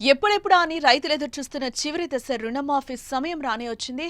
ఎప్పుడెప్పుడా అని రైతులు ఎదురు చూస్తున్న చివరి దశ రుణమాఫీ సమయం రానే వచ్చింది.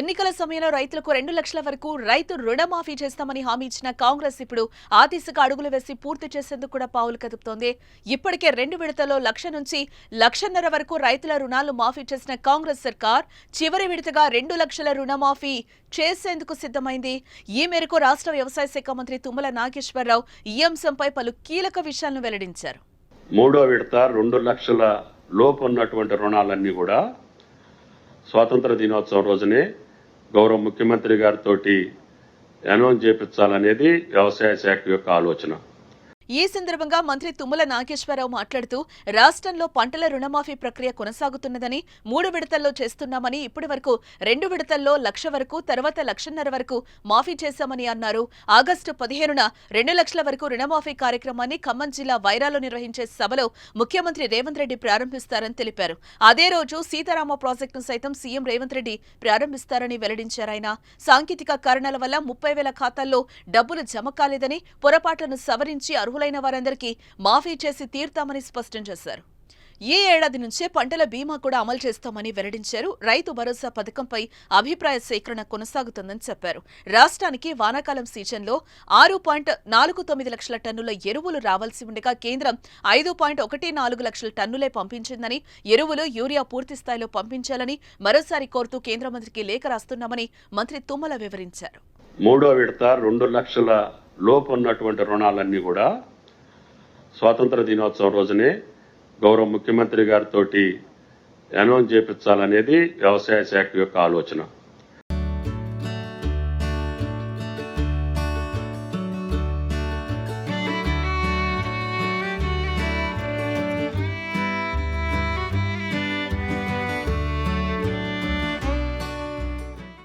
ఎన్నికల సమయంలో రైతులకు రెండు లక్షల వరకు రైతు రుణమాఫీ చేస్తామని హామీ ఇచ్చిన కాంగ్రెస్ ఇప్పుడు ఆ దిశగా అడుగులు వేసి పూర్తి చేసేందుకు కూడా పావులు కదుపుతోంది. ఇప్పటికే రెండు విడతల్లో లక్ష నుంచి లక్షన్నర వరకు రైతుల రుణాలు మాఫీ చేసిన కాంగ్రెస్ సర్కార్ చివరి విడతగా రెండు లక్షల రుణమాఫీ చేసేందుకు సిద్ధమైంది. ఈ మేరకు రాష్ట్ర వ్యవసాయ శాఖ మంత్రి తుమ్మల నాగేశ్వరరావు ఈ అంశంపై పలు కీలక విషయాలను వెల్లడించారు. మూడో విడత రెండు లక్షల లోపు ఉన్నటువంటి రుణాలన్నీ కూడా స్వాతంత్ర దినోత్సవం రోజునే గౌరవ ముఖ్యమంత్రి గారితో అనౌన్స్ చేపించాలనేది వ్యవసాయ శాఖ యొక్క ఆలోచన. ఈ సందర్భంగా మంత్రి తుమ్మల నాగేశ్వరరావు మాట్లాడుతూ రాష్ట్రంలో పంటల రుణమాఫీ ప్రక్రియ కొనసాగుతున్నదని మూడు విడతల్లో చేస్తున్నామని ఇప్పటి వరకు రెండు విడతల్లో లక్ష వరకు తర్వాత లక్షన్నర వరకు మాఫీ చేశామని అన్నారు. ఆగస్టు పదిహేనున రెండు లక్షల వరకు రుణమాఫీ కార్యక్రమాన్ని ఖమ్మం జిల్లా వైరాలో నిర్వహించే సభలో ముఖ్యమంత్రి రేవంత్ రెడ్డి ప్రారంభిస్తారని తెలిపారు. అదే రోజు సీతారామ ప్రాజెక్టును సైతం సీఎం రేవంత్ రెడ్డి ప్రారంభిస్తారని వెల్లడించారు ఆయన. సాంకేతిక కారణాల వల్ల ముప్పై వేల ఖాతాల్లో డబ్బులు జమ కాలేదని పొరపాట్లను సవరించి అర్హులైన వారందరికీ మాఫీ చేసి తీర్తామని స్పష్టం చేశారు. ఈ ఏడాది నుంచే పంటల బీమా కూడా అమలు చేస్తామని వెల్లడించారు. రైతు భరోసా పథకంపై అభిప్రాయ సేకరణ కొనసాగుతుందని చెప్పారు. రాష్ట్రానికి వానాకాలం సీజన్లో ఆరు పాయింట్ నాలుగు తొమ్మిది లక్షల టన్నుల ఎరువులు రావాల్సి ఉండగా కేంద్రం ఐదు పాయింట్ ఒకటి నాలుగు లక్షల టన్నులే పంపించిందని ఎరువులు యూరియా పూర్తి స్థాయిలో పంపించాలని మరోసారి కోరుతూ కేంద్ర మంత్రికి లేఖ రాస్తున్నామని మంత్రి తుమ్మల వివరించారు. మూడో విడత రెండు లక్షల లోపు ఉన్నటువంటి రుణాలన్నీ కూడా స్వాతంత్ర దినోత్సవం రోజునే గౌరవ ముఖ్యమంత్రి గారితో అనౌన్స్ చేపించాలనేది వ్యవసాయ శాఖ యొక్క ఆలోచన.